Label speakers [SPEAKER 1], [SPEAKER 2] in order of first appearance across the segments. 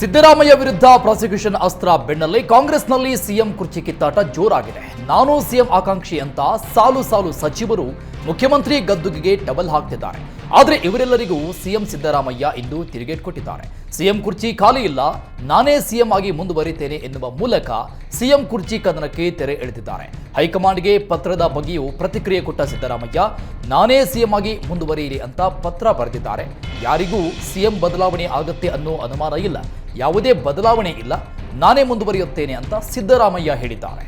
[SPEAKER 1] ಸಿದ್ದರಾಮಯ್ಯ ವಿರುದ್ಧ ಪ್ರಾಸಿಕ್ಯೂಷನ್ ಅಸ್ತ್ರ ಬೆನ್ನಲ್ಲೇ ಕಾಂಗ್ರೆಸ್ನಲ್ಲಿ ಸಿಎಂ ಕುರ್ಚಿ ಕಿತ್ತಾಟ ಜೋರಾಗಿದೆ. ನಾನು ಸಿಎಂ ಆಕಾಂಕ್ಷಿ ಅಂತ ಸಾಲು ಸಾಲು ಸಚಿವರು ಮುಖ್ಯಮಂತ್ರಿ ಗದ್ದುಗೆಗೆ ಡಬಲ್ ಹಾಕ್ತಿದ್ದಾರೆ. ಆದರೆ ಇವರೆಲ್ಲರಿಗೂ ಸಿಎಂ ಸಿದ್ದರಾಮಯ್ಯ ಇಂದು ತಿರುಗೇಟ್ ಕೊಟ್ಟಿದ್ದಾರೆ. ಸಿಎಂ ಕುರ್ಚಿ ಖಾಲಿ ಇಲ್ಲ, ನಾನೇ ಸಿಎಂ ಆಗಿ ಮುಂದುವರಿತೇನೆ ಎನ್ನುವ ಮೂಲಕ ಸಿಎಂ ಕುರ್ಚಿ ಕದನಕ್ಕೆ ತೆರೆ ಎಳೆದಿದ್ದಾರೆ. ಹೈಕಮಾಂಡ್ಗೆ ಪತ್ರದ ಬಗ್ಗೆಯೂ ಪ್ರತಿಕ್ರಿಯೆ ಕೊಟ್ಟ ಸಿದ್ದರಾಮಯ್ಯ, ನಾನೇ ಸಿಎಂ ಆಗಿ ಮುಂದುವರಿಯಿರಿ ಅಂತ ಪತ್ರ ಬರೆದಿದ್ದಾರೆ. ಯಾರಿಗೂ ಸಿಎಂ ಬದಲಾವಣೆ ಆಗತ್ತೆ ಅನ್ನೋ ಅನುಮಾನ ಇಲ್ಲ. ಯಾವುದೇ ಬದಲಾವಣೆ ಇಲ್ಲ, ನಾನೇ ಮುಂದುವರಿಯುತ್ತೇನೆ ಅಂತ ಸಿದ್ದರಾಮಯ್ಯ ಹೇಳಿದ್ದಾರೆ.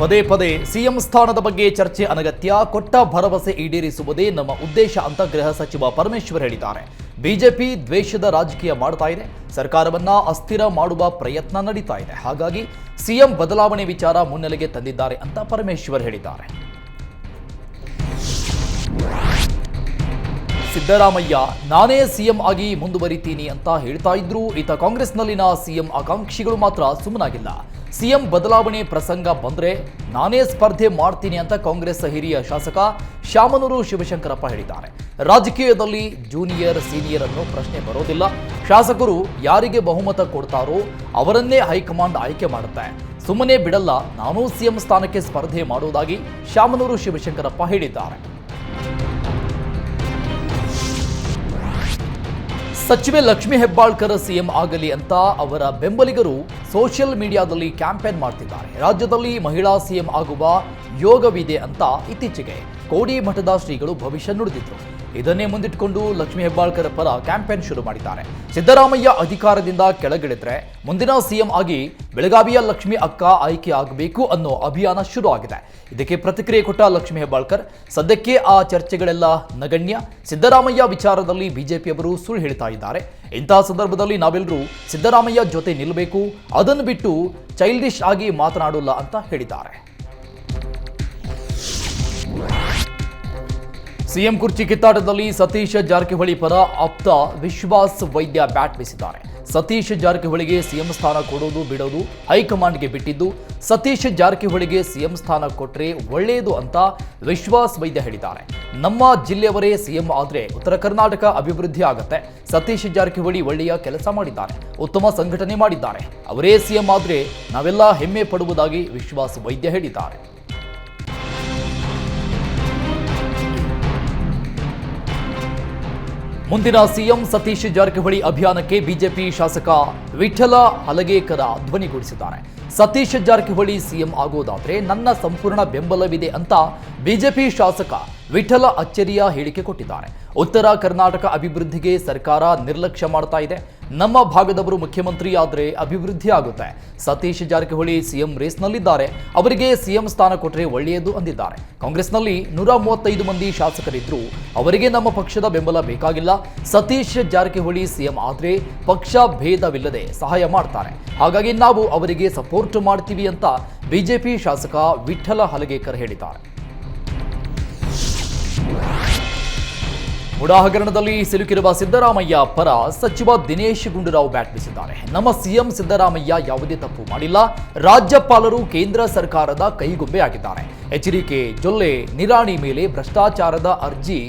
[SPEAKER 1] ಪದೇ ಪದೇ ಸಿಎಂ ಸ್ಥಾನದ ಬಗ್ಗೆ ಚರ್ಚೆ ಅನಗತ್ಯ, ಕೊಟ್ಟ ಭರವಸೆ ಈಡೇರಿಸುವುದೇ ನಮ್ಮ ಉದ್ದೇಶ ಅಂತ ಗೃಹ ಸಚಿವ ಪರಮೇಶ್ವರ್ ಹೇಳಿದ್ದಾರೆ. ಬಿಜೆಪಿ ದ್ವೇಷದ ರಾಜಕೀಯ ಮಾಡ್ತಾ ಇದೆ, ಸರ್ಕಾರವನ್ನ ಅಸ್ಥಿರ ಮಾಡುವ ಪ್ರಯತ್ನ ನಡೀತಾ ಇದೆ. ಹಾಗಾಗಿ ಸಿಎಂ ಬದಲಾವಣೆ ವಿಚಾರ ಮುನ್ನೆಲೆಗೆ ತಂದಿದ್ದಾರೆ ಅಂತ ಪರಮೇಶ್ವರ್ ಹೇಳಿದ್ದಾರೆ. ಸಿದ್ದರಾಮಯ್ಯ, ನಾನೇ ಸಿಎಂ ಆಗಿ ಮುಂದುವರಿತೀನಿ ಅಂತ ಹೇಳ್ತಾ ಇದ್ರು. ಈತ ಕಾಂಗ್ರೆಸ್ನಲ್ಲಿನ ಸಿಎಂ ಆಕಾಂಕ್ಷಿಗಳು ಮಾತ್ರ ಸುಮ್ಮನಾಗಿಲ್ಲ. ಸಿಎಂ ಬದಲಾವಣೆ ಪ್ರಸಂಗ ಬಂದ್ರೆ ನಾನೇ ಸ್ಪರ್ಧೆ ಮಾಡ್ತೀನಿ ಅಂತ ಕಾಂಗ್ರೆಸ್ ಹಿರಿಯ ಶಾಸಕ ಶಾಮನೂರು ಶಿವಶಂಕರಪ್ಪ ಹೇಳಿದ್ದಾರೆ. ರಾಜಕೀಯದಲ್ಲಿ ಜೂನಿಯರ್, ಸೀನಿಯರ್ ಅನ್ನೋ ಪ್ರಶ್ನೆ ಬರೋದಿಲ್ಲ. ಶಾಸಕರು ಯಾರಿಗೆ ಬಹುಮತ ಕೊಡ್ತಾರೋ ಅವರನ್ನೇ ಹೈಕಮಾಂಡ್ ಆಯ್ಕೆ ಮಾಡುತ್ತೆ. ಸುಮ್ಮನೆ ಬಿಡಲ್ಲ, ನಾನೂ ಸಿಎಂ ಸ್ಥಾನಕ್ಕೆ ಸ್ಪರ್ಧೆ ಮಾಡುವುದಾಗಿ ಶಾಮನೂರು ಶಿವಶಂಕರಪ್ಪ ಹೇಳಿದ್ದಾರೆ. ಸಚಿವೆ ಲಕ್ಷ್ಮಿ ಹೆಬ್ಬಾಳ್ಕರ್ ಸಿಎಂ ಆಗಲಿ ಅಂತ ಅವರ ಬೆಂಬಲಿಗರು ಸೋಷಿಯಲ್ ಮೀಡಿಯಾದಲ್ಲಿ ಕ್ಯಾಂಪೇನ್ ಮಾಡ್ತಿದ್ದಾರೆ. ರಾಜ್ಯದಲ್ಲಿ ಮಹಿಳಾ ಸಿಎಂ ಆಗುವ ಯೋಗವಿದೆ ಅಂತ ಇತ್ತೀಚೆಗೆ ಕೋಡಿ ಮಠದ ಶ್ರೀಗಳು ಭವಿಷ್ಯ ನುಡಿದಿದ್ರು. ಇದನ್ನೇ ಮುಂದಿಟ್ಟುಕೊಂಡು ಲಕ್ಷ್ಮಿ ಹೆಬ್ಬಾಳ್ಕರ್ ಪರ ಕ್ಯಾಂಪೇನ್ ಶುರು ಮಾಡಿದ್ದಾರೆ. ಸಿದ್ದರಾಮಯ್ಯ ಅಧಿಕಾರದಿಂದ ಕೆಳಗಿಳಿದ್ರೆ ಮುಂದಿನ ಸಿಎಂ ಆಗಿ ಬೆಳಗಾವಿಯ ಲಕ್ಷ್ಮಿ ಅಕ್ಕ ಆಯ್ಕೆ ಆಗಬೇಕು ಅನ್ನೋ ಅಭಿಯಾನ ಶುರು ಆಗಿದೆ. ಇದಕ್ಕೆ ಪ್ರತಿಕ್ರಿಯೆ ಕೊಟ್ಟ ಲಕ್ಷ್ಮಿ ಹೆಬ್ಬಾಳ್ಕರ್, ಸದ್ಯಕ್ಕೆ ಆ ಚರ್ಚೆಗಳೆಲ್ಲ ನಗಣ್ಯ. ಸಿದ್ದರಾಮಯ್ಯ ವಿಚಾರದಲ್ಲಿ ಬಿಜೆಪಿಯವರು ಸುಳ್ಳು ಹೇಳ್ತಾ ಇದ್ದಾರೆ. ಇಂತಹ ಸಂದರ್ಭದಲ್ಲಿ ನಾವೆಲ್ಲರೂ ಸಿದ್ದರಾಮಯ್ಯ ಜೊತೆ ನಿಲ್ಲಬೇಕು ಅದನ್ನು ಬಿಟ್ಟು ಚೈಲ್ಡಿಶ್ ಆಗಿ ಮಾತನಾಡೋಲ್ಲ ಅಂತ ಹೇಳಿದ್ದಾರೆ. ಸಿಎಂ ಕುರ್ಚಿ ಕಿತ್ತಾಟದಲ್ಲಿ ಸತೀಶ ಜಾರಕಿಹೊಳಿ ಪರ ಆಪ್ತ ವಿಶ್ವಾಸ್ ವೈದ್ಯ ಬ್ಯಾಟ್ ಬೀಸಿದ್ದಾರೆ. ಸತೀಶ್ ಜಾರಕಿಹೊಳಿಗೆ ಸಿಎಂ ಸ್ಥಾನ ಕೊಡೋದು ಬಿಡೋದು ಹೈಕಮಾಂಡ್ಗೆ ಬಿಟ್ಟಿದ್ದು, ಸತೀಶ್ ಜಾರಕಿಹೊಳಿಗೆ ಸಿಎಂ ಸ್ಥಾನ ಕೊಟ್ರೆ ಒಳ್ಳೆಯದು ಅಂತ ವಿಶ್ವಾಸ್ ವೈದ್ಯ ಹೇಳಿದ್ದಾರೆ. ನಮ್ಮ ಜಿಲ್ಲೆಯವರೇ ಸಿಎಂ ಆದರೆ ಉತ್ತರ ಕರ್ನಾಟಕ ಅಭಿವೃದ್ಧಿ ಆಗತ್ತೆ. ಸತೀಶ್ ಜಾರಕಿಹೊಳಿ ಒಳ್ಳೆಯ ಕೆಲಸ ಮಾಡಿದ್ದಾರೆ, ಉತ್ತಮ ಸಂಘಟನೆ ಮಾಡಿದ್ದಾರೆ. ಅವರೇ ಸಿಎಂ ಆದರೆ ನಾವೆಲ್ಲ ಹೆಮ್ಮೆ ಪಡುವುದಾಗಿ ವಿಶ್ವಾಸ್ ವೈದ್ಯ ಹೇಳಿದ್ದಾರೆ. ಮುಂದಿನ ಸಿಎಂ ಸತೀಶ್ ಜಾರಕಿಹೊಳಿ ಅಭಿಯಾನಕ್ಕೆ ಬಿಜೆಪಿ ಶಾಸಕ ವಿಠಲ ಹಲಗೇಕರ ಧ್ವನಿಗೂಡಿಸಿದ್ದಾರೆ ಸತೀಶ್ ಜಾರಕಿಹೊಳಿ ಸಿಎಂ ಆಗೋದಾದ್ರೆ ನನ್ನ ಸಂಪೂರ್ಣ ಬೆಂಬಲವಿದೆ ಅಂತ ಬಿಜೆಪಿ ಶಾಸಕ ವಿಠಲ ಅಚ್ಚರಿಯ ಹೇಳಿಕೆ ಕೊಟ್ಟಿದ್ದಾರೆ. ಉತ್ತರ ಕರ್ನಾಟಕ ಅಭಿವೃದ್ಧಿಗೆ ಸರ್ಕಾರ ನಿರ್ಲಕ್ಷ್ಯ ಮಾಡ್ತಾ ಇದೆ. ನಮ್ಮ ಭಾಗದವರು ಮುಖ್ಯಮಂತ್ರಿ ಆದರೆ ಅಭಿವೃದ್ಧಿ ಆಗುತ್ತೆ. ಸತೀಶ್ ಜಾರಕಿಹೊಳಿ ಸಿಎಂ ರೇಸ್ನಲ್ಲಿದ್ದಾರೆ. ಅವರಿಗೆ ಸಿಎಂ ಸ್ಥಾನ ಕೊಟ್ಟರೆ ಒಳ್ಳೆಯದು ಅಂದಿದ್ದಾರೆ. ಕಾಂಗ್ರೆಸ್ನಲ್ಲಿ ನೂರ ಮೂವತ್ತೈದು ಮಂದಿ ಶಾಸಕರಿದ್ದರೂ ಅವರಿಗೆ ನಮ್ಮ ಪಕ್ಷದ ಬೆಂಬಲ ಬೇಕಾಗಿಲ್ಲ. ಸತೀಶ್ ಜಾರಕಿಹೊಳಿ ಸಿಎಂ ಆದರೆ ಪಕ್ಷ ಭೇದವಿಲ್ಲದೆ ಸಹಾಯ ಮಾಡ್ತಾರೆ. ಹಾಗಾಗಿ ನಾವು ಅವರಿಗೆ ಸಪೋರ್ಟ್ ಮಾಡ್ತೀವಿ ಅಂತ ಬಿಜೆಪಿ ಶಾಸಕ ವಿಠಲ ಹಲಗೇಕರ್ ಹೇಳಿದ್ದಾರೆ. ಮುಡಾ ಹಗರಣದಲ್ಲಿ ಸಿಲುಕಿರುವ ಸಿದ್ದರಾಮಯ್ಯ ಪರ ಸಚಿವ ದಿನೇಶ್ ಗುಂಡೂರಾವ್ ಬ್ಯಾಟ್ ನಮ್ಮ ಸಿಎಂ ಸಿದ್ದರಾಮಯ್ಯ ಯಾವುದೇ ತಪ್ಪು ಮಾಡಿಲ್ಲ. ರಾಜ್ಯಪಾಲರು ಕೇಂದ್ರ ಸರ್ಕಾರದ ಕೈಗೊಂಬೆಯಾಗಿದ್ದಾರೆ ಎಚ್ಚರಿಕೆ ಜೊಲ್ಲೆ, ನಿರಾಣಿ ಮೇಲೆ ಭ್ರಷ್ಟಾಚಾರದ ಅರ್ಜಿ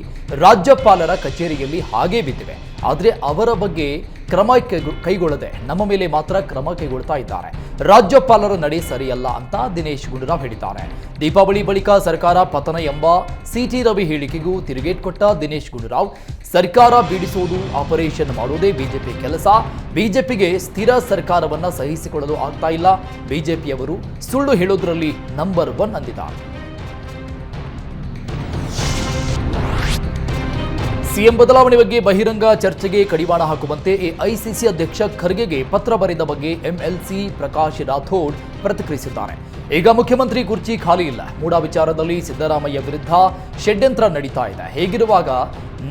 [SPEAKER 1] ರಾಜ್ಯಪಾಲರ ಕಚೇರಿಯಲ್ಲಿ ಹಾಗೇ ಬಿದ್ದಿವೆ. ಆದರೆ ಅವರ ಬಗ್ಗೆ ಕ್ರಮ ಕೈಗೊ- ಕೈಗೊಳ್ಳದೆ ನಮ್ಮ ಮೇಲೆ ಮಾತ್ರ ಕ್ರಮ ಕೈಗೊಳ್ತಾ ಇದ್ದಾರೆ. ರಾಜ್ಯಪಾಲರ ನಡೆ ಸರಿಯಲ್ಲ ಅಂತ ದಿನೇಶ್ ಗುಂಡೂರಾವ್ ಹೇಳಿದ್ದಾರೆ. ದೀಪಾವಳಿ ಬಳಿಕ ಸರ್ಕಾರ ಪತನ ಎಂಬ ಸಿಟಿ ರವಿ ಹೇಳಿಕೆಗೂ ತಿರುಗೇಟ್ ಕೊಟ್ಟ ದಿನೇಶ್ ಗುಂಡೂರಾವ್, ಸರ್ಕಾರ ಬೀಡಿಸುವುದು ಆಪರೇಷನ್ ಮಾಡುವುದೇ ಬಿಜೆಪಿ ಕೆಲಸ, ಬಿಜೆಪಿಗೆ ಸ್ಥಿರ ಸರ್ಕಾರವನ್ನ ಸಹಿಸಿಕೊಳ್ಳಲು ಆಗ್ತಾ ಇಲ್ಲ. ಬಿಜೆಪಿಯವರು ಸುಳ್ಳು ಹೇಳೋದ್ರಲ್ಲಿ ನಂಬರ್ ಒನ್ ಅಂದಿದ್ದಾರೆ. ಸಿಎಂ ಬದಲಾವಣೆ ಬಗ್ಗೆ ಬಹಿರಂಗ ಚರ್ಚೆಗೆ ಕಡಿವಾಣ ಹಾಕುವಂತೆ ಎಐಸಿಸಿ ಅಧ್ಯಕ್ಷ ಖರ್ಗೆಗೆ ಪತ್ರ ಬರೆದ ಬಗ್ಗೆ ಎಂಎಲ್ಸಿ ಪ್ರಕಾಶ್ ರಾಥೋಡ್ ಪ್ರತಿಕ್ರಿಯಿಸಿದ್ದಾರೆ. ಈಗ ಮುಖ್ಯಮಂತ್ರಿ ಕುರ್ಚಿ ಖಾಲಿ ಇಲ್ಲ. ಮೂಡಾ ವಿಚಾರದಲ್ಲಿ ಸಿದ್ದರಾಮಯ್ಯ ವಿರುದ್ಧ ಷಡ್ಯಂತ್ರ ನಡೀತಾ ಇದೆ. ಹೇಗಿರುವಾಗ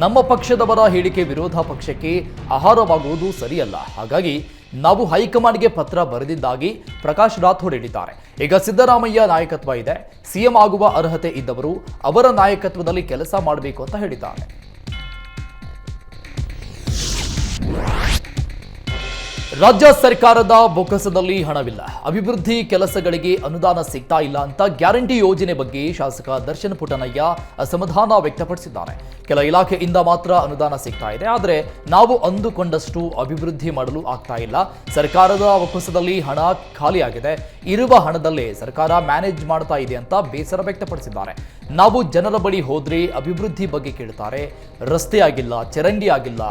[SPEAKER 1] ನಮ್ಮ ಪಕ್ಷದವರ ಹೇಳಿಕೆ ವಿರೋಧ ಪಕ್ಷಕ್ಕೆ ಆಹಾರವಾಗುವುದು ಸರಿಯಲ್ಲ. ಹಾಗಾಗಿ ನಾವು ಹೈಕಮಾಂಡ್ಗೆ ಪತ್ರ ಬರೆದಿದ್ದಾಗಿ ಪ್ರಕಾಶ್ ರಾಥೋಡ್ ಹೇಳಿದ್ದಾರೆ. ಈಗ ಸಿದ್ದರಾಮಯ್ಯ ನಾಯಕತ್ವ ಇದೆ. ಸಿಎಂ ಆಗುವ ಅರ್ಹತೆ ಇದ್ದವರು ಅವರ ನಾಯಕತ್ವದಲ್ಲಿ ಕೆಲಸ ಮಾಡಬೇಕು ಅಂತ ಹೇಳಿದ್ದಾರೆ. ರಾಜ್ಯ ಸರ್ಕಾರದ ಬೊಕ್ಕಸದಲ್ಲಿ ಹಣವಿಲ್ಲ. ಅಭಿವೃದ್ಧಿ ಕೆಲಸಗಳಿಗೆ ಅನುದಾನ ಸಿಗ್ತಾ ಇಲ್ಲ ಅಂತ ಗ್ಯಾರಂಟಿ ಯೋಜನೆ ಬಗ್ಗೆ ಶಾಸಕ ದರ್ಶನ್ ಪುಟ್ಟನಯ್ಯ ಅಸಮಾಧಾನ ವ್ಯಕ್ತಪಡಿಸಿದ್ದಾರೆ. ಕೆಲ ಇಲಾಖೆಯಿಂದ ಮಾತ್ರ ಅನುದಾನ ಸಿಗ್ತಾ ಇದೆ. ಆದರೆ ನಾವು ಅಂದುಕೊಂಡಷ್ಟು ಅಭಿವೃದ್ಧಿ ಮಾಡಲು ಆಗ್ತಾ ಇಲ್ಲ. ಸರ್ಕಾರದ ಬೊಕ್ಕಸದಲ್ಲಿ ಹಣ ಖಾಲಿಯಾಗಿದೆ. ಇರುವ ಹಣದಲ್ಲೇ ಸರ್ಕಾರ ಮ್ಯಾನೇಜ್ ಮಾಡ್ತಾ ಇದೆ ಅಂತ ಬೇಸರ ವ್ಯಕ್ತಪಡಿಸಿದ್ದಾರೆ. ನಾವು ಜನರ ಬಳಿ ಹೋದ್ರೆ ಅಭಿವೃದ್ಧಿ ಬಗ್ಗೆ ಕೇಳ್ತಾರೆ. ರಸ್ತೆ ಆಗಿಲ್ಲ, ಚರಂಡಿ ಆಗಿಲ್ಲ,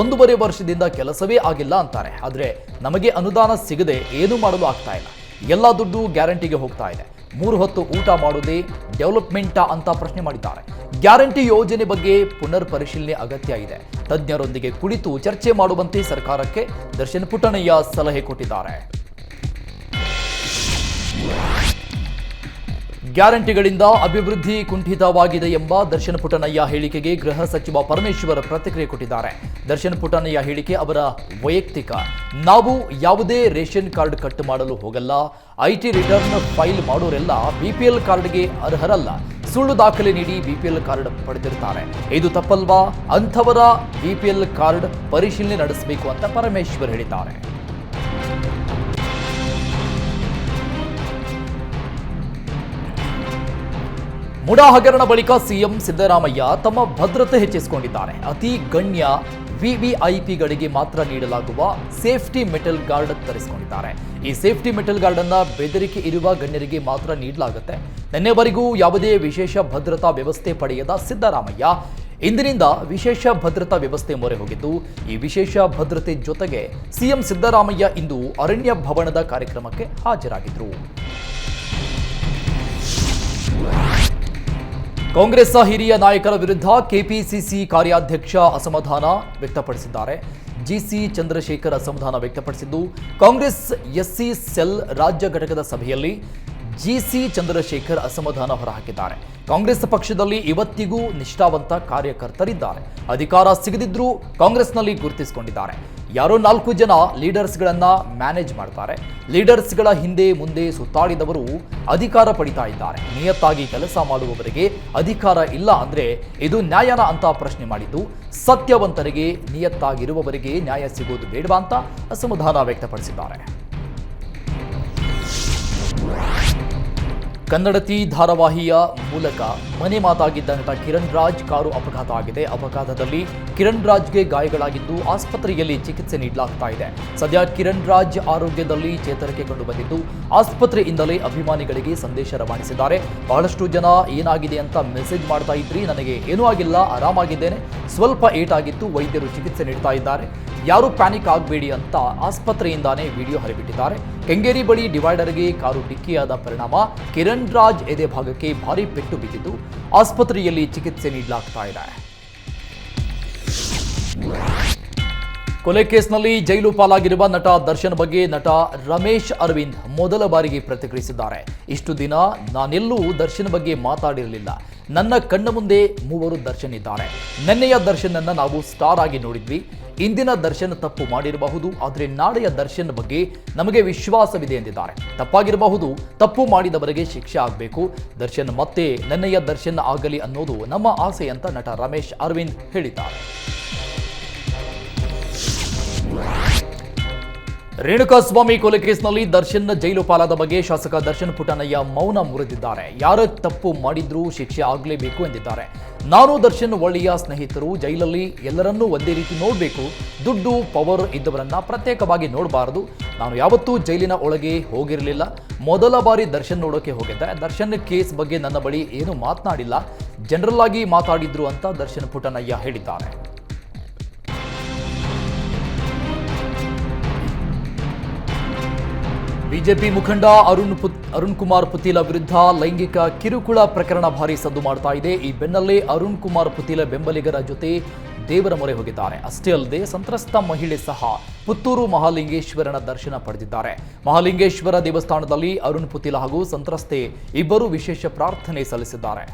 [SPEAKER 1] ಒಂದೂವರೆ ವರ್ಷದಿಂದ ಕೆಲಸವೇ ಆಗಿಲ್ಲ ಅಂತಾರೆ. ಆದರೆ ನಮಗೆ ಅನುದಾನ ಸಿಗದೆ ಏನೂ ಮಾಡಲು ಆಗ್ತಾ ಇಲ್ಲ. ಎಲ್ಲ ದುಡ್ಡು ಗ್ಯಾರಂಟಿಗೆ ಹೋಗ್ತಾ ಇದೆ. ಮೂರು ಹೊತ್ತು ಊಟ ಮಾಡೋದೇ ಡೆವಲಪ್ಮೆಂಟಾ ಅಂತ ಪ್ರಶ್ನೆ ಮಾಡಿದ್ದಾರೆ. ಗ್ಯಾರಂಟಿ ಯೋಜನೆ ಬಗ್ಗೆ ಪುನರ್ ಪರಿಶೀಲನೆ ಅಗತ್ಯ ಇದೆ. ತಜ್ಞರೊಂದಿಗೆ ಕುಳಿತು ಚರ್ಚೆ ಮಾಡುವಂತೆ ಸರ್ಕಾರಕ್ಕೆ ದರ್ಶನ್ ಪುಟ್ಟಣಯ್ಯ ಸಲಹೆ ಕೊಟ್ಟಿದ್ದಾರೆ. ಗ್ಯಾರಂಟಿಗಳಿಂದ ಅಭಿವೃದ್ಧಿ ಕುಂಠಿತವಾಗಿದೆ ಎಂಬ ದರ್ಶನ್ ಪುಟ್ಟನಯ್ಯ ಹೇಳಿಕೆಗೆ ಗೃಹ ಸಚಿವ ಪರಮೇಶ್ವರ್ ಪ್ರತಿಕ್ರಿಯೆ ಕೊಟ್ಟಿದ್ದಾರೆ. ದರ್ಶನ್ ಪುಟ್ಟನಯ್ಯ ಹೇಳಿಕೆ ಅವರ ವೈಯಕ್ತಿಕ. ನಾವು ಯಾವುದೇ ರೇಷನ್ ಕಾರ್ಡ್ ಕಟ್ ಮಾಡಲು ಹೋಗಲ್ಲ. ಐಟಿ ರಿಟರ್ನ್ ಫೈಲ್ ಮಾಡೋರೆಲ್ಲ ಬಿಪಿಎಲ್ ಕಾರ್ಡ್ಗೆ ಅರ್ಹರಲ್ಲ. ಸುಳ್ಳು ದಾಖಲೆ ನೀಡಿ ಬಿಪಿಎಲ್ ಕಾರ್ಡ್ ಪಡೆದಿರ್ತಾರೆ. ಇದು ತಪ್ಪಲ್ವಾ? ಅಂಥವರ ಬಿಪಿಎಲ್ ಕಾರ್ಡ್ ಪರಿಶೀಲನೆ ನಡೆಸಬೇಕು ಅಂತ ಪರಮೇಶ್ವರ್ ಹೇಳಿದ್ದಾರೆ. ಮುಡಾ ಹಗರಣ ಬಳಿಕ ಸಿಎಂ ಸಿದ್ದರಾಮಯ್ಯ ತಮ್ಮ ಭದ್ರತೆ ಹೆಚ್ಚಿಸಿಕೊಂಡಿದ್ದಾರೆ. ಅತಿ ಗಣ್ಯ ವಿವಿಐಪಿಗಳಿಗೆ ಮಾತ್ರ ನೀಡಲಾಗುವ ಸೇಫ್ಟಿ ಮೆಟಲ್ ಗಾರ್ಡ್ ತರಿಸಿಕೊಂಡಿದ್ದಾರೆ. ಈ ಸೇಫ್ಟಿ ಮೆಟಲ್ ಗಾರ್ಡ್ ಅನ್ನ ಬೆದರಿಕೆ ಇರುವ ಗಣ್ಯರಿಗೆ ಮಾತ್ರ ನೀಡಲಾಗುತ್ತೆ. ನಿನ್ನೆವರೆಗೂ ಯಾವುದೇ ವಿಶೇಷ ಭದ್ರತಾ ವ್ಯವಸ್ಥೆ ಪಡೆಯದ ಸಿದ್ದರಾಮಯ್ಯ ಇಂದಿನಿಂದ ವಿಶೇಷ ಭದ್ರತಾ ವ್ಯವಸ್ಥೆ ಮೊರೆ ಹೋಗಿದ್ದು, ಈ ವಿಶೇಷ ಭದ್ರತೆ ಜೊತೆಗೆ ಸಿಎಂ ಸಿದ್ದರಾಮಯ್ಯ ಇಂದು ಅರಣ್ಯ ಭವನದ ಕಾರ್ಯಕ್ರಮಕ್ಕೆ ಹಾಜರಾಗಿದ್ದರು ಕಾಂಗ್ರೆಸ್ ಹಿರಿಯ ನಾಯಕರ ವಿರುದ್ಧ ಕೆಪಿಸಿಸಿ ಕಾರ್ಯಾಧ್ಯಕ್ಷ ಅಸಮಾಧಾನ ವ್ಯಕ್ತಪಡಿಸಿದ್ದಾರೆ. ಜಿಸಿ ಚಂದ್ರಶೇಖರ್ ಅಸಮಾಧಾನ ವ್ಯಕ್ತಪಡಿಸಿದ್ದು, ಕಾಂಗ್ರೆಸ್ ಎಸ್ಸಿ ಸೆಲ್ ರಾಜ್ಯ ಘಟಕದ ಸಭೆಯಲ್ಲಿ ಜಿಸಿ ಚಂದ್ರಶೇಖರ್ ಅಸಮಾಧಾನ ಹೊರಹಾಕಿದ್ದಾರೆ. ಕಾಂಗ್ರೆಸ್ ಪಕ್ಷದಲ್ಲಿ ಇವತ್ತಿಗೂ ನಿಷ್ಠಾವಂತ ಕಾರ್ಯಕರ್ತರಿದ್ದಾರೆ. ಅಧಿಕಾರ ಸಿಗದಿದ್ರೂ ಕಾಂಗ್ರೆಸ್ನಲ್ಲಿ ಗುರುತಿಸಿಕೊಂಡಿದ್ದಾರೆ. ಯಾರೋ ನಾಲ್ಕು ಜನ ಲೀಡರ್ಸ್ಗಳನ್ನು ಮ್ಯಾನೇಜ್ ಮಾಡ್ತಾರೆ. ಲೀಡರ್ಸ್ಗಳ ಹಿಂದೆ ಮುಂದೆ ಸುತ್ತಾಡಿದವರು ಅಧಿಕಾರ ಪಡಿತಾ ಇದ್ದಾರೆ. ನಿಯತ್ತಾಗಿ ಕೆಲಸ ಮಾಡುವವರಿಗೆ ಅಧಿಕಾರ ಇಲ್ಲ ಅಂದ್ರೆ ಇದು ನ್ಯಾಯನ ಅಂತ ಪ್ರಶ್ನೆ ಮಾಡಿದ್ದು, ಸತ್ಯವಂತರಿಗೆ ನಿಯತ್ತಾಗಿರುವವರಿಗೆ ನ್ಯಾಯ ಸಿಗೋದು ಬೇಡವಾ ಅಂತ ಅಸಮಾಧಾನ ವ್ಯಕ್ತಪಡಿಸಿದ್ದಾರೆ. ಕನ್ನಡತಿ ಧಾರಾವಾಹಿಯ ಮೂಲಕ ಮನೆ ಮಾತಾಗಿದ್ದ ನಟ ಕಿರಣ್ ರಾಜ್ ಕಾರು ಅಪಘಾತ ಆಗಿದೆ. ಅಪಘಾತದಲ್ಲಿ ಕಿರಣ್ ರಾಜ್ಗೆ ಗಾಯಗಳಾಗಿದ್ದು ಆಸ್ಪತ್ರೆಯಲ್ಲಿ ಚಿಕಿತ್ಸೆ ನೀಡಲಾಗ್ತಾ ಇದೆ. ಸದ್ಯ ಕಿರಣ್ ರಾಜ್ ಆರೋಗ್ಯದಲ್ಲಿ ಚೇತರಿಕೆ ಕಂಡು ಬಂದಿದ್ದು ಆಸ್ಪತ್ರೆಯಿಂದಲೇ ಅಭಿಮಾನಿಗಳಿಗೆ ಸಂದೇಶ ರವಾನಿಸಿದ್ದಾರೆ. ಬಹಳಷ್ಟು ಜನ ಏನಾಗಿದೆ ಅಂತ ಮೆಸೇಜ್ ಮಾಡ್ತಾ ಇದ್ರಿ, ನನಗೆ ಏನೂ ಆಗಿಲ್ಲ, ಆರಾಮಾಗಿದ್ದೇನೆ. ಸ್ವಲ್ಪ ಏಟಾಗಿತ್ತು, ವೈದ್ಯರು ಚಿಕಿತ್ಸೆ ನೀಡ್ತಾ ಇದ್ದಾರೆ. ಯಾರು ಪ್ಯಾನಿಕ್ ಆಗಬೇಡಿ ಅಂತ ಆಸ್ಪತ್ರೆಯಿಂದಾನೇ ವಿಡಿಯೋ ಹರಿಬಿಟ್ಟಿದ್ದಾರೆ. ಕೆಂಗೇರಿ ಬಳಿ ಡಿವೈಡರ್ಗೆ ಕಾರು ಡಿಕ್ಕಿಯಾದ ಪರಿಣಾಮ ಕಿರಣ್ ರಾಜ್ ಎದೆ ಭಾಗಕ್ಕೆ ಭಾರಿ ಪೆಟ್ಟು ಬಿದ್ದಿದ್ದು ಆಸ್ಪತ್ರೆಯಲ್ಲಿ ಚಿಕಿತ್ಸೆ ನೀಡಲಾಗ್ತಾ ಇದೆ. ಕೊಲೆ ಕೇಸ್ನಲ್ಲಿ ಜೈಲು ಪಾಲಾಗಿರುವ ನಟ ದರ್ಶನ್ ಬಗ್ಗೆ ನಟ ರಮೇಶ್ ಅರವಿಂದ್ ಮೊದಲ ಬಾರಿಗೆ ಪ್ರತಿಕ್ರಿಯಿಸಿದ್ದಾರೆ. ಇಷ್ಟು ದಿನ ನಾನೆಲ್ಲೂ ದರ್ಶನ್ ಬಗ್ಗೆ ಮಾತಾಡಿರಲಿಲ್ಲ. ನನ್ನ ಕಣ್ಣ ಮುಂದೆ ಮೂವರು ದರ್ಶನ್ ಇದ್ದಾರೆ. ನೆನ್ನೆಯ ದರ್ಶನನ್ನ ನಾವು ಸ್ಟಾರ್ ಆಗಿ ನೋಡಿದ್ವಿ. ಇಂದಿನ ದರ್ಶನ್ ತಪ್ಪು ಮಾಡಿರಬಹುದು, ಆದರೆ ನಾಳೆಯ ದರ್ಶನ್ ಬಗ್ಗೆ ನಮಗೆ ವಿಶ್ವಾಸವಿದೆ ಎಂದಿದ್ದಾರೆ. ತಪ್ಪಾಗಿರಬಹುದು, ತಪ್ಪು ಮಾಡಿದವರಿಗೆ ಶಿಕ್ಷೆ ಆಗಬೇಕು. ದರ್ಶನ್ ಮತ್ತೆ ನೆನ್ನೆಯ ದರ್ಶನ್ ಆಗಲಿ ಅನ್ನೋದು ನಮ್ಮ ಆಸೆ ಅಂತ ನಟ ರಮೇಶ್ ಅರವಿಂದ್ ಹೇಳಿದ್ದಾರೆ. ರೇಣುಕಾಸ್ವಾಮಿ ಕೊಲೆ ಕೇಸ್ನಲ್ಲಿ ದರ್ಶನ್ ಜೈಲು ಪಾಲಾದ ಬಗ್ಗೆ ಶಾಸಕ ದರ್ಶನ್ ಪುಟ್ಟನಯ್ಯ ಮೌನ ಮುರಿದಿದ್ದಾರೆ. ಯಾರ ತಪ್ಪು ಮಾಡಿದ್ರೂ ಶಿಕ್ಷೆ ಆಗಲೇಬೇಕು ಎಂದಿದ್ದಾರೆ. ನಾನು ದರ್ಶನ್ ಒಳ್ಳೆಯ ಸ್ನೇಹಿತರು, ಜೈಲಲ್ಲಿ ಎಲ್ಲರನ್ನೂ ಒಂದೇ ರೀತಿ ನೋಡಬೇಕು. ದುಡ್ಡು ಪವರ್ ಇದ್ದವರನ್ನ ಪ್ರತ್ಯೇಕವಾಗಿ ನೋಡಬಾರದು. ನಾನು ಯಾವತ್ತೂ ಜೈಲಿನ ಒಳಗೆ ಹೋಗಿರಲಿಲ್ಲ. ಮೊದಲ ಬಾರಿ ದರ್ಶನ್ ನೋಡೋಕೆ ಹೋಗಿದ್ದೆ. ದರ್ಶನ್ ಕೇಸ್ ಬಗ್ಗೆ ನನ್ನ ಬಳಿ ಏನು ಮಾತನಾಡಿಲ್ಲ. ಜನರಲ್ ಆಗಿ ಮಾತಾಡಿದ್ರು ಅಂತ ದರ್ಶನ್ ಪುಟ್ಟನಯ್ಯ ಹೇಳಿದ್ದಾರೆ. ಬಿಜೆಪಿ ಮುಖಂಡ ಅರುಣ್ ಪುತ್ ಅರುಣ್ ಕುಮಾರ್ ಪುತೀಲ ವಿರುದ್ಧ ಲೈಂಗಿಕ ಕಿರುಕುಳ ಪ್ರಕರಣ ಭಾರಿ ಸದ್ದು ಮಾಡ್ತಾ ಇದೆ. ಈ ಬೆನ್ನಲ್ಲೇ ಅರುಣ್ ಕುಮಾರ್ ಪುತೀಲ ಬೆಂಬಲಿಗರ ಜೊತೆ ದೇವರ ಮೊರೆ ಹೋಗಿದ್ದಾರೆ. ಅಷ್ಟೇ ಅಲ್ಲದೆ ಸಂತ್ರಸ್ತ ಮಹಿಳೆ ಸಹ ಪುತ್ತೂರು ಮಹಾಲಿಂಗೇಶ್ವರನ ದರ್ಶನ ಪಡೆದಿದ್ದಾರೆ. ಮಹಾಲಿಂಗೇಶ್ವರ ದೇವಸ್ಥಾನದಲ್ಲಿ ಅರುಣ್ ಪುತೀಲ ಹಾಗೂ ಸಂತ್ರಸ್ತೆ ಇಬ್ಬರು ವಿಶೇಷ ಪ್ರಾರ್ಥನೆ ಸಲ್ಲಿಸಿದ್ದಾರೆ.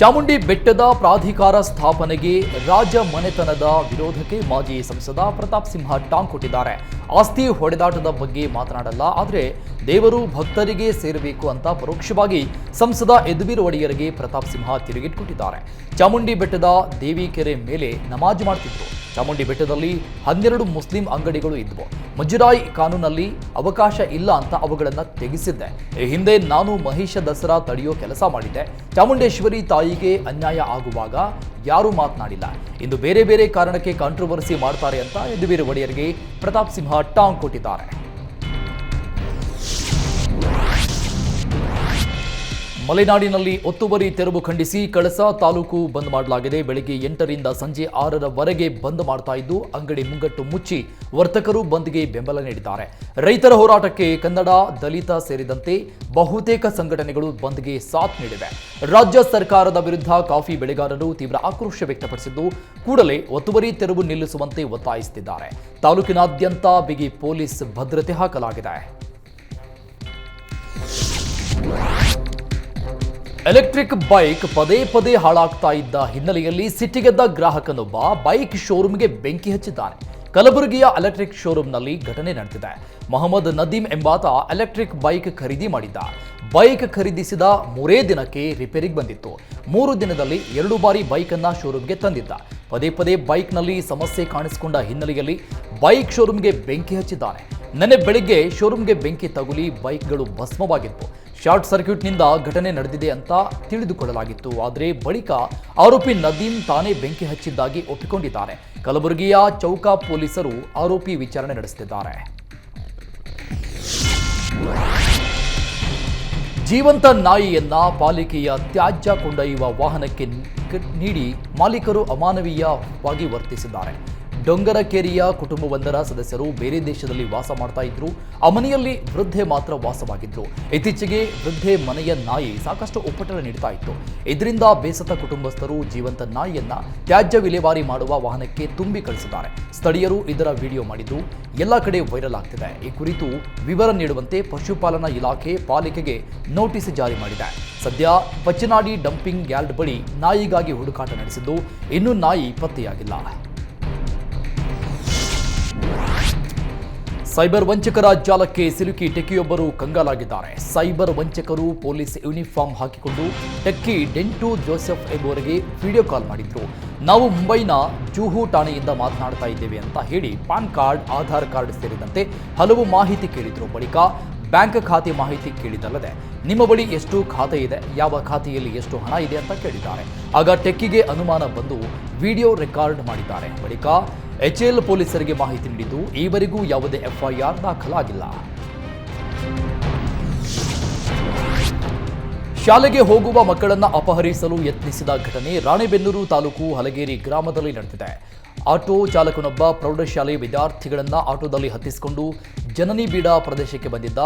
[SPEAKER 1] ಚಾಮುಂಡಿ ಬೆಟ್ಟದ ಪ್ರಾಧಿಕಾರ ಸ್ಥಾಪನೆಗೆ ರಾಜ್ಯ ಮನೆತನದ ವಿರೋಧಕ್ಕೆ ಮಾಜಿ ಸಂಸದ ಪ್ರತಾಪ್ ಸಿಂಹ ಟಾಂಗ್ ಕೊಟ್ಟಿದ್ದಾರೆ. ಆಸ್ತಿ ಹೊಡೆದಾಟದ ಬಗ್ಗೆ ಮಾತನಾಡಲ್ಲ, ಆದರೆ ದೇವರು ಭಕ್ತರಿಗೆ ಸೇರಬೇಕು ಅಂತ ಪರೋಕ್ಷವಾಗಿ ಸಂಸದ ಯದುವೀರ್ ಒಡೆಯರಿಗೆ ಪ್ರತಾಪ್ ಸಿಂಹ ತಿರುಗಿಟ್ಕೊಟ್ಟಿದ್ದಾರೆ. ಚಾಮುಂಡಿ ಬೆಟ್ಟದ ದೇವಿಕೆರೆ ಮೇಲೆ ನಮಾಜ್ ಮಾಡ್ತಿದ್ರು. ಚಾಮುಂಡಿ ಬೆಟ್ಟದಲ್ಲಿ ಹನ್ನೆರಡು ಮುಸ್ಲಿಂ ಅಂಗಡಿಗಳು ಇದ್ವು. ಮುಜರಾಯಿ ಕಾನೂನಲ್ಲಿ ಅವಕಾಶ ಇಲ್ಲ ಅಂತ ಅವುಗಳನ್ನು ತೆಗೆಸಿದ್ದೆ. ಈ ಹಿಂದೆ ನಾನು ಮಹಿಷ ದಸರಾ ತಡೆಯೋ ಕೆಲಸ ಮಾಡಿದ್ದೆ. ಚಾಮುಂಡೇಶ್ವರಿ ತಾಯಿಗೆ ಅನ್ಯಾಯ ಆಗುವಾಗ ಯಾರೂ ಮಾತನಾಡಿಲ್ಲ. ಇಂದು ಬೇರೆ ಬೇರೆ ಕಾರಣಕ್ಕೆ ಕಾಂಟ್ರವರ್ಸಿ ಮಾಡ್ತಾರೆ ಅಂತ ಯದುವೀರ್ ಒಡೆಯರಿಗೆ ಪ್ರತಾಪ್ ಸಿಂಹ ಟಾಂಗ್ ಕೊಟ್ಟಿದ್ದಾರೆ. ಮಲೆನಾಡಿನಲ್ಲಿ ಒತ್ತುವರಿ ತೆರವು ಖಂಡಿಸಿ ಕಳಸ ತಾಲೂಕು ಬಂದ್ ಮಾಡಲಾಗಿದೆ. ಬೆಳಗ್ಗೆ ಎಂಟರಿಂದ ಸಂಜೆ ಆರರವರೆಗೆ ಬಂದ್ ಮಾಡ್ತಾ ಇದ್ದು, ಅಂಗಡಿ ಮುಂಗಟ್ಟು ಮುಚ್ಚಿ ವರ್ತಕರು ಬಂದ್ಗೆ ಬೆಂಬಲ ನೀಡಿದ್ದಾರೆ. ರೈತರ ಹೋರಾಟಕ್ಕೆ ಕನ್ನಡ, ದಲಿತ ಸೇರಿದಂತೆ ಬಹುತೇಕ ಸಂಘಟನೆಗಳು ಬಂದ್ಗೆ ಸಾಥ್ ನೀಡಿವೆ. ರಾಜ್ಯ ಸರ್ಕಾರದ ವಿರುದ್ಧ ಕಾಫಿ ಬೆಳೆಗಾರರು ತೀವ್ರ ಆಕ್ರೋಶ ವ್ಯಕ್ತಪಡಿಸಿದ್ದು, ಕೂಡಲೇ ಒತ್ತುವರಿ ತೆರವು ನಿಲ್ಲಿಸುವಂತೆ ಒತ್ತಾಯಿಸುತ್ತಿದ್ದಾರೆ. ತಾಲೂಕಿನಾದ್ಯಂತ ಬಿಗಿ ಪೊಲೀಸ್ ಭದ್ರತೆ ಹಾಕಲಾಗಿದೆ. ಎಲೆಕ್ಟ್ರಿಕ್ ಬೈಕ್ ಪದೇ ಪದೇ ಹಾಳಾಗ್ತಾ ಇದ್ದ ಹಿನ್ನೆಲೆಯಲ್ಲಿ ಸಿಟ್ಟಿಗೆದ್ದ ಗ್ರಾಹಕನೊಬ್ಬ ಬೈಕ್ ಶೋರೂಮ್ಗೆ ಬೆಂಕಿ ಹಚ್ಚಿದ್ದಾನೆ. ಕಲಬುರಗಿಯ ಎಲೆಕ್ಟ್ರಿಕ್ ಶೋರೂಮ್ನಲ್ಲಿ ಘಟನೆ ನಡೆದಿದೆ. ಮೊಹಮ್ಮದ್ ನದೀಮ್ ಎಂಬಾತ ಎಲೆಕ್ಟ್ರಿಕ್ ಬೈಕ್ ಖರೀದಿ ಮಾಡಿದ್ದ. ಬೈಕ್ ಖರೀದಿಸಿದ ಮೂರೇ ದಿನಕ್ಕೆ ರಿಪೇರಿಗೆ ಬಂದಿತ್ತು. ಮೂರು ದಿನದಲ್ಲಿ ಎರಡು ಬಾರಿ ಬೈಕನ್ನು ಶೋರೂಮ್ಗೆ ತಂದಿದ್ದ. ಪದೇ ಪದೇ ಬೈಕ್ನಲ್ಲಿ ಸಮಸ್ಯೆ ಕಾಣಿಸಿಕೊಂಡ ಹಿನ್ನೆಲೆಯಲ್ಲಿ ಬೈಕ್ ಶೋರೂಮ್ಗೆ ಬೆಂಕಿ ಹಚ್ಚಿದ್ದಾನೆ. ನೆನೆ ಬೆಳಿಗ್ಗೆ ಶೋರೂಮ್ಗೆ ಬೆಂಕಿ ತಗುಲಿ ಬೈಕ್ಗಳು ಭಸ್ಮವಾಗಿತ್ತು. ಶಾರ್ಟ್ ಸರ್ಕ್ಯೂಟ್ನಿಂದ ಘಟನೆ ನಡೆದಿದೆ ಅಂತ ತಿಳಿದುಕೊಳ್ಳಲಾಗಿತ್ತು. ಆದರೆ ಬಳಿಕ ಆರೋಪಿ ನದೀಮ್ ತಾನೇ ಬೆಂಕಿ ಹಚ್ಚಿದ್ದಾಗಿ ಒಪ್ಪಿಕೊಂಡಿದ್ದಾರೆ. ಕಲಬುರಗಿಯ ಚೌಕ ಪೊಲೀಸರು ಆರೋಪಿ ವಿಚಾರಣೆ ನಡೆಸುತ್ತಿದ್ದಾರೆ. ಜೀವಂತ ನಾಯಿಯನ್ನ ಪಾಲಿಕೆಯ ತ್ಯಾಜ್ಯ ಕೊಂಡೊಯ್ಯುವ ವಾಹನಕ್ಕೆ ನೀಡಿ ಮಾಲೀಕರು ಅಮಾನವೀಯವಾಗಿ ವರ್ತಿಸಿದ್ದಾರೆ. ಡೊಂಗರಕೇರಿಯ ಕುಟುಂಬವೊಂದರ ಸದಸ್ಯರು ಬೇರೆ ದೇಶದಲ್ಲಿ ವಾಸ ಮಾಡ್ತಾ ಇದ್ರು. ಆ ಮನೆಯಲ್ಲಿ ವೃದ್ಧೆ ಮಾತ್ರ ವಾಸವಾಗಿದ್ರು. ಇತ್ತೀಚೆಗೆ ವೃದ್ಧೆ ಮನೆಯ ನಾಯಿ ಸಾಕಷ್ಟು ಉಪಟಳ ನೀಡ್ತಾ ಇತ್ತು. ಇದರಿಂದ ಬೇಸತ್ತ ಕುಟುಂಬಸ್ಥರು ಜೀವಂತ ನಾಯಿಯನ್ನ ತ್ಯಾಜ್ಯ ವಿಲೇವಾರಿ ಮಾಡುವ ವಾಹನಕ್ಕೆ ತುಂಬಿ ಕಳಿಸಿದ್ದಾರೆ. ಸ್ಥಳೀಯರು ಇದರ ವಿಡಿಯೋ ಮಾಡಿದ್ದು, ಎಲ್ಲ ಕಡೆ ವೈರಲ್ ಆಗ್ತಿದೆ. ಈ ಕುರಿತು ವಿವರ ನೀಡುವಂತೆ ಪಶುಪಾಲನಾ ಇಲಾಖೆ ಪಾಲಿಕೆಗೆ ನೋಟಿಸ್ ಜಾರಿ ಮಾಡಿದೆ. ಸದ್ಯ ಪಚ್ಚನಾಡಿ ಡಂಪಿಂಗ್ ಯಾರ್ಡ್ ಬಳಿ ನಾಯಿಗಾಗಿ ಹುಡುಕಾಟ ನಡೆಸಿದ್ದು, ಇನ್ನೂ ನಾಯಿ ಪತ್ತೆಯಾಗಿಲ್ಲ. ಸೈಬರ್ ವಂಚಕರ ಜಾಲಕ್ಕೆ ಸಿಲುಕಿ ಟೆಕ್ಕಿಯೊಬ್ಬರು ಕಂಗಾಲಾಗಿದ್ದಾರೆ. ಸೈಬರ್ ವಂಚಕರು ಪೊಲೀಸ್ ಯೂನಿಫಾರ್ಮ್ ಹಾಕಿಕೊಂಡು ಟೆಕ್ಕಿ ಡೆಂಟು ಜೋಸೆಫ್ ಎಂಬುವರಿಗೆ ವಿಡಿಯೋ ಕಾಲ್ ಮಾಡಿದ್ರು. ನಾವು ಮುಂಬೈನ ಜೂಹು ಠಾಣೆಯಿಂದ ಮಾತನಾಡ್ತಾ ಇದ್ದೇವೆ ಅಂತ ಹೇಳಿ ಪಾನ್ ಕಾರ್ಡ್, ಆಧಾರ್ ಕಾರ್ಡ್ ಸೇರಿದಂತೆ ಹಲವು ಮಾಹಿತಿ ಕೇಳಿದ್ರು. ಬಳಿಕ ಬ್ಯಾಂಕ್ ಖಾತೆ ಮಾಹಿತಿ ಕೇಳಿದಲ್ಲದೆ ನಿಮ್ಮ ಬಳಿ ಎಷ್ಟು ಖಾತೆ ಇದೆ, ಯಾವ ಖಾತೆಯಲ್ಲಿ ಎಷ್ಟು ಹಣ ಇದೆ ಅಂತ ಕೇಳಿದ್ದಾರೆ. ಆಗ ಟೆಕ್ಕಿಗೆ ಅನುಮಾನ ಬಂದು ವಿಡಿಯೋ ರೆಕಾರ್ಡ್ ಮಾಡಿದ್ದಾರೆ. ಬಳಿಕ ಎಚ್ಎಲ್ ಪೊಲೀಸರಿಗೆ ಮಾಹಿತಿ ನೀಡಿದ್ದು, ಈವರೆಗೂ ಯಾವುದೇ ಎಫ್ಐಆರ್ ದಾಖಲಾಗಿಲ್ಲ. ಶಾಲೆಗೆ ಹೋಗುವ ಮಕ್ಕಳನ್ನು ಅಪಹರಿಸಲು ಯತ್ನಿಸಿದ ಘಟನೆ ರಾಣೆಬೆನ್ನೂರು ತಾಲೂಕು ಹಲಗೇರಿ ಗ್ರಾಮದಲ್ಲಿ ನಡೆದಿದೆ. ಆಟೋ ಚಾಲಕನೊಬ್ಬ ಪ್ರೌಢಶಾಲೆ ವಿದ್ಯಾರ್ಥಿಗಳನ್ನು ಆಟೋದಲ್ಲಿ ಹತ್ತಿಸಿಕೊಂಡು ಜನನಿ ಬೀಡ ಪ್ರದೇಶಕ್ಕೆ ಬಂದಿದ್ದ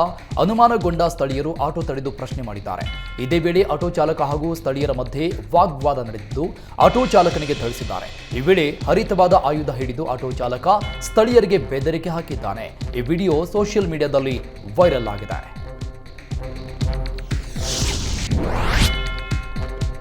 [SPEAKER 1] ಅನುಮಾನಗೊಂಡ ಸ್ಥಳೀಯರು ಆಟೋ ತಡೆದು ಪ್ರಶ್ನೆ ಮಾಡಿದ್ದಾರೆ. ಇದೇ ವೇಳೆ ಆಟೋ ಚಾಲಕ ಹಾಗೂ ಸ್ಥಳೀಯರ ಮಧ್ಯೆ ವಾಗ್ವಾದ ನಡೆದಿದ್ದು, ಆಟೋ ಚಾಲಕನಿಗೆ ಥಳಿಸಿದ್ದಾರೆ. ಈ ವೇಳೆ ಹರಿತವಾದ ಆಯುಧ ಹಿಡಿದು ಆಟೋ ಚಾಲಕ ಸ್ಥಳೀಯರಿಗೆ ಬೆದರಿಕೆ ಹಾಕಿದ್ದಾನೆ. ಈ ವಿಡಿಯೋ ಸೋಷಿಯಲ್ ಮೀಡಿಯಾದಲ್ಲಿ ವೈರಲ್ ಆಗಿದೆ.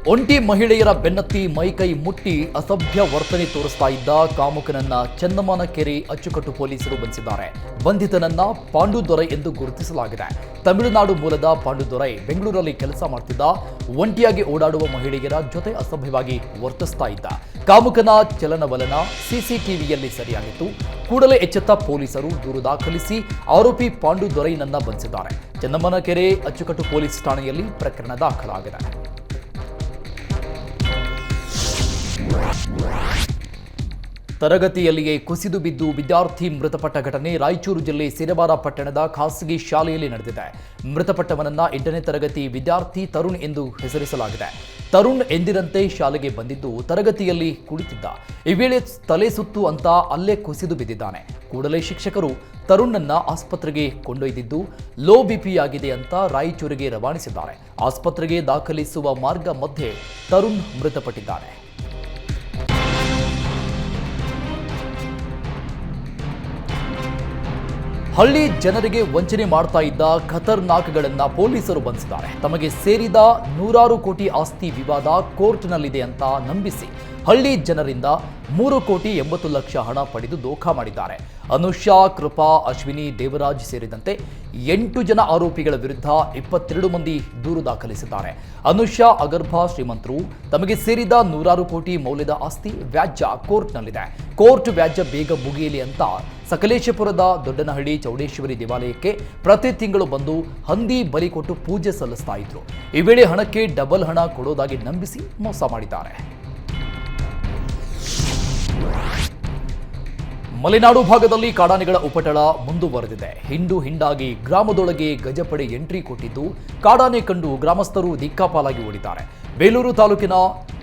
[SPEAKER 1] ಒಂಟಿ ಮಹಿಳೆಯರ ಬೆನ್ನತ್ತಿ ಮೈಕೈ ಮುಟ್ಟಿ ಅಸಭ್ಯ ವರ್ತನೆ ತೋರಿಸ್ತಾ ಇದ್ದ ಕಾಮುಕನನ್ನ ಚಂದಮಾನ ಕೆರೆ ಅಚ್ಚುಕಟ್ಟು ಪೊಲೀಸರು ಬಂಧಿಸಿದ್ದಾರೆ. ಬಂಧಿತನನ್ನ ಪಾಂಡುದೊರೆ ಎಂದು ಗುರುತಿಸಲಾಗಿದೆ. ತಮಿಳುನಾಡು ಮೂಲದ ಪಾಂಡುದೊರೈ ಬೆಂಗಳೂರಲ್ಲಿ ಕೆಲಸ ಮಾಡ್ತಿದ್ದ ಒಂಟಿಯಾಗಿ ಓಡಾಡುವ ಮಹಿಳೆಯರ ಜೊತೆ ಅಸಭ್ಯವಾಗಿ ವರ್ತಿಸ್ತಾ ಇದ್ದ. ಕಾಮುಕನ ಚಲನವಲನ ಸಿಸಿಟಿವಿಯಲ್ಲಿ ಸರಿಯಾಗಿತ್ತು. ಕೂಡಲೇ ಎಚ್ಚೆತ್ತ ಪೊಲೀಸರು ದೂರು ದಾಖಲಿಸಿ ಆರೋಪಿ ಪಾಂಡುದೊರೈನನ್ನ ಬಂಧಿಸಿದ್ದಾರೆ. ಚಂದಮನಕೆರೆ ಕೆರೆ ಅಚ್ಚುಕಟ್ಟು ಪೊಲೀಸ್ ಠಾಣೆಯಲ್ಲಿ ಪ್ರಕರಣ ದಾಖಲಾಗಿದೆ. ತರಗತಿಯಲ್ಲಿಯೇ ಕುಸಿದು ಬಿದ್ದು ವಿದ್ಯಾರ್ಥಿ ಮೃತಪಟ್ಟ ಘಟನೆ ರಾಯಚೂರು ಜಿಲ್ಲೆ ಸಿರವಾರ ಪಟ್ಟಣದ ಖಾಸಗಿ ಶಾಲೆಯಲ್ಲಿ ನಡೆದಿದೆ. ಮೃತಪಟ್ಟವನನ್ನ ಎಂಟನೇ ತರಗತಿ ವಿದ್ಯಾರ್ಥಿ ತರುಣ್ ಎಂದು ಹೆಸರಿಸಲಾಗಿದೆ. ತರುಣ್ ಎಂದಿನಂತೆ ಶಾಲೆಗೆ ಬಂದಿದ್ದು ತರಗತಿಯಲ್ಲಿ ಕುಳಿತಿದ್ದ. ಈ ವೇಳೆ ತಲೆ ಸುತ್ತು ಅಂತ ಅಲ್ಲೇ ಕುಸಿದು ಬಿದ್ದಿದ್ದಾನೆ. ಕೂಡಲೇ ಶಿಕ್ಷಕರು ತರುಣ್ನನ್ನ ಆಸ್ಪತ್ರೆಗೆ ಕೊಂಡೊಯ್ದಿದ್ದು, ಲೋ ಆಗಿದೆ ಅಂತ ರಾಯಚೂರಿಗೆ ರವಾನಿಸಿದ್ದಾರೆ. ಆಸ್ಪತ್ರೆಗೆ ದಾಖಲಿಸುವ ಮಾರ್ಗ ಮಧ್ಯೆ ತರುಣ್ ಮೃತಪಟ್ಟಿದ್ದಾನೆ. ಹಳ್ಳಿ ಜನರಿಗೆ ವಂಚನೆ ಮಾಡ್ತಾ ಇದ್ದ ಖತರ್ನಾಕ್ಗಳನ್ನ ಪೊಲೀಸರು ಬಂಧಿಸಿದ್ದಾರೆ. ತಮಗೆ ಸೇರಿದ ನೂರಾರು ಕೋಟಿ ಆಸ್ತಿ ವಿವಾದ ಕೋರ್ಟ್ನಲ್ಲಿದೆ ಅಂತ ನಂಬಿಸಿ ಹಳ್ಳಿ ಜನರಿಂದ ಮೂರು ಕೋಟಿ ಎಂಬತ್ತು ಲಕ್ಷ ಹಣ ಪಡೆದು ದೋಖಾ ಮಾಡಿದ್ದಾರೆ. ಅನುಷಾ, ಕೃಪಾ, ಅಶ್ವಿನಿ, ದೇವರಾಜ್ ಸೇರಿದಂತೆ ಎಂಟು ಜನ ಆರೋಪಿಗಳ ವಿರುದ್ಧ ಇಪ್ಪತ್ತೆರಡು ಮಂದಿ ದೂರು ದಾಖಲಿಸಿದ್ದಾರೆ. ಅನುಷಾ, ಅಗರ್ಭಾ, ಶ್ರೀಮಂತರು ತಮಗೆ ಸೇರಿದ ನೂರಾರು ಕೋಟಿ ಮೌಲ್ಯದ ಆಸ್ತಿ ವ್ಯಾಜ್ಯ ಕೋರ್ಟ್ನಲ್ಲಿದೆ. ಕೋರ್ಟ್ ವ್ಯಾಜ್ಯ ಬೇಗ ಮುಗಿಯಲಿ ಅಂತ ಸಕಲೇಶಪುರದ ದೊಡ್ಡನಹಳ್ಳಿ ಚೌಡೇಶ್ವರಿ ದೇವಾಲಯಕ್ಕೆ ಪ್ರತಿ ತಿಂಗಳು ಬಂದು ಹಂದಿ ಬಲಿ ಕೊಟ್ಟು ಪೂಜೆ ಸಲ್ಲಿಸ್ತಾ ಇದ್ರು. ಈ ವೇಳೆ ಹಣಕ್ಕೆ ಡಬಲ್ ಹಣ ಕೊಡೋದಾಗಿ ನಂಬಿಸಿ ಮೋಸ ಮಾಡಿದ್ದಾರೆ. ಮಲೆನಾಡು ಭಾಗದಲ್ಲಿ ಕಾಡಾನೆಗಳ ಉಪಟಳ ಮುಂದುವರೆದಿದೆ. ಹಿಂಡು ಹಿಂಡಾಗಿ ಗ್ರಾಮದೊಳಗೆ ಗಜಪಡೆ ಎಂಟ್ರಿ ಕೊಟ್ಟಿದ್ದು, ಕಾಡಾನೆ ಕಂಡು ಗ್ರಾಮಸ್ಥರು ದಿಕ್ಕಾಪಾಲಾಗಿ ಓಡಿದ್ದಾರೆ. ಬೇಲೂರು ತಾಲೂಕಿನ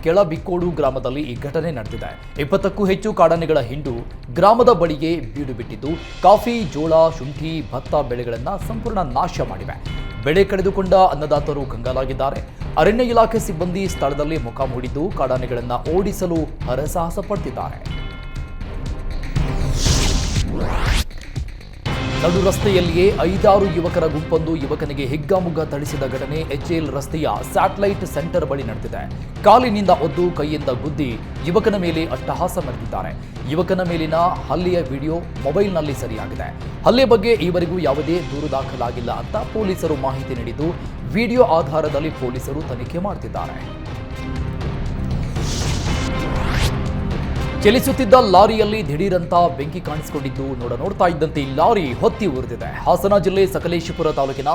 [SPEAKER 1] ಕೆಳಬಿಕ್ಕೋಡು ಗ್ರಾಮದಲ್ಲಿ ಈ ಘಟನೆ ನಡೆದಿದೆ. ಇಪ್ಪತ್ತಕ್ಕೂ ಹೆಚ್ಚು ಕಾಡಾನೆಗಳ ಹಿಂಡು ಗ್ರಾಮದ ಬಳಿಗೆ ಬೀಡು ಬಿಟ್ಟಿದ್ದು ಕಾಫಿ, ಜೋಳ, ಶುಂಠಿ, ಭತ್ತ ಬೆಳೆಗಳನ್ನು ಸಂಪೂರ್ಣ ನಾಶ ಮಾಡಿವೆ. ಬೆಳೆ ಕಳೆದುಕೊಂಡ ಅನ್ನದಾತರು ಕಂಗಾಲಾಗಿದ್ದಾರೆ. ಅರಣ್ಯ ಇಲಾಖೆ ಸಿಬ್ಬಂದಿ ಸ್ಥಳದಲ್ಲಿ ಮುಖ ಹೂಡಿದ್ದು ಕಾಡಾನೆಗಳನ್ನು ಓಡಿಸಲು ಹರಸಾಹಸ ಪಡ್ತಿದ್ದಾರೆ. ನಡು ರಸ್ತೆಯಲ್ಲಿಯೇ ಐದಾರು ಯುವಕರ ಗುಂಪೊಂದು ಯುವಕನಿಗೆ ಹಿಗ್ಗಾಮುಗ್ಗ ಥಳಿಸಿದ ಘಟನೆ ಎಚ್ಎಲ್ ರಸ್ತೆಯ ಸ್ಯಾಟಲೈಟ್ ಸೆಂಟರ್ ಬಳಿ ನಡೆದಿದೆ. ಕಾಲಿನಿಂದ ಒದ್ದು ಕೈಯಿಂದ ಗುದ್ದಿ ಯುವಕನ ಮೇಲೆ ಅಟ್ಟಹಾಸ ಮೆರೆದಿದ್ದಾರೆ ಯುವಕನ ಮೇಲಿನ ಹಲ್ಲೆಯ ವಿಡಿಯೋ ಮೊಬೈಲ್ನಲ್ಲಿ ಸರಿಯಾಗಿದೆ. ಹಲ್ಲೆ ಬಗ್ಗೆ ಈವರೆಗೂ ಯಾವುದೇ ದೂರು ದಾಖಲಾಗಿಲ್ಲ ಅಂತ ಪೊಲೀಸರು ಮಾಹಿತಿ ನೀಡಿದ್ದು, ವಿಡಿಯೋ ಆಧಾರದಲ್ಲಿ ಪೊಲೀಸರು ತನಿಖೆ ಮಾಡ್ತಿದ್ದಾರೆ. ಚಲಿಸುತ್ತಿದ್ದ ಲಾರಿಯಲ್ಲಿ ದಿಢೀರಂತ ಬೆಂಕಿ ಕಾಣಿಸಿಕೊಂಡಿದ್ದು ನೋಡ ನೋಡ್ತಾ ಇದ್ದಂತೆ ಈ ಲಾರಿ ಹೊತ್ತಿ ಉರಿದಿದೆ. ಹಾಸನ ಜಿಲ್ಲೆ ಸಕಲೇಶಪುರ ತಾಲೂಕಿನ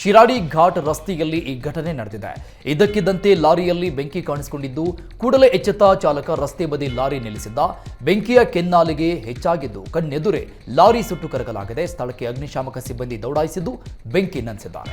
[SPEAKER 1] ಶಿರಾಡಿ ಘಾಟ್ ರಸ್ತೆಯಲ್ಲಿ ಈ ಘಟನೆ ನಡೆದಿದೆ. ಇದಕ್ಕಿದ್ದಂತೆ ಲಾರಿಯಲ್ಲಿ ಬೆಂಕಿ ಕಾಣಿಸಿಕೊಂಡಿದ್ದು ಕೂಡಲೇ ಎಚ್ಚೆತ್ತ ಚಾಲಕ ರಸ್ತೆ ಬದಿ ಲಾರಿ ನಿಲ್ಲಿಸಿದ್ದ. ಬೆಂಕಿಯ ಕೆನ್ನಾಲಿಗೆ ಹೆಚ್ಚಾಗಿದ್ದು ಕಣ್ಣೆದುರೇ ಲಾರಿ ಸುಟ್ಟು ಕರಗಲಾಗಿದೆ. ಸ್ಥಳಕ್ಕೆ ಅಗ್ನಿಶಾಮಕ ಸಿಬ್ಬಂದಿ ದೌಡಾಯಿಸಿದ್ದು ಬೆಂಕಿ ನಂದಿಸಿದ್ದಾರೆ.